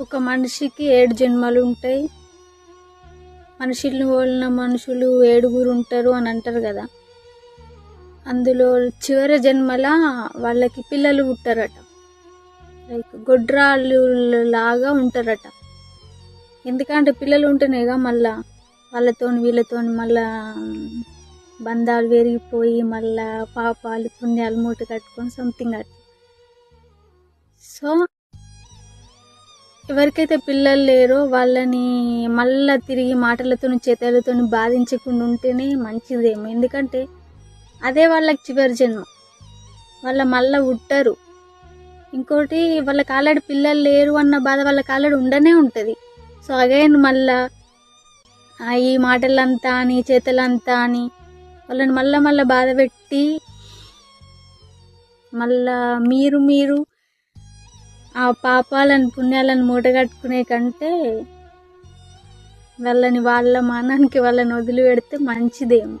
ఒక మనిషికి ఏడు జన్మలు ఉంటాయి మనుషుల్ని పోలిన మనుషులు ఏడుగురు ఉంటారు అని అంటారు కదా. అందులో చివరి జన్మల వాళ్ళకి పిల్లలు పుట్టారట. లైక్ గొడ్రాలు లాగా ఉంటారట. ఎందుకంటే పిల్లలు ఉంటేనేగా మళ్ళా వాళ్ళతో వీళ్ళతో మళ్ళా బంధాలు పెరిగిపోయి మళ్ళా పాపాలు పుణ్యాలు మూట కట్టుకొని సంథింగ్ అట్లా. సో ఎవరికైతే పిల్లలు లేరో వాళ్ళని మళ్ళా తిరిగి మాటలతో చేతలతో బాధించకుండా ఉంటేనే మంచిదేమో ఎందుకంటే అదే వాళ్ళకి చివరి జన్మ. వాళ్ళ మళ్ళా ఉట్టరు ఇంకోటి వాళ్ళకి ఆల్రెడీ పిల్లలు లేరు అన్న బాధ వాళ్ళకి ఆల్రెడీ ఉండనే ఉంటుంది. సో అగైన్ మళ్ళా ఈ మాటలంతా అని చేతలంతా అని వాళ్ళని మళ్ళా మళ్ళీ బాధ పెట్టి మళ్ళా మీరు మీరు ఆ పాపాలను పుణ్యాలను మూటగట్టుకునే కంటే వాళ్ళని వాళ్ళ మానానికి వాళ్ళని వదిలిపెడితే మంచిదేమో.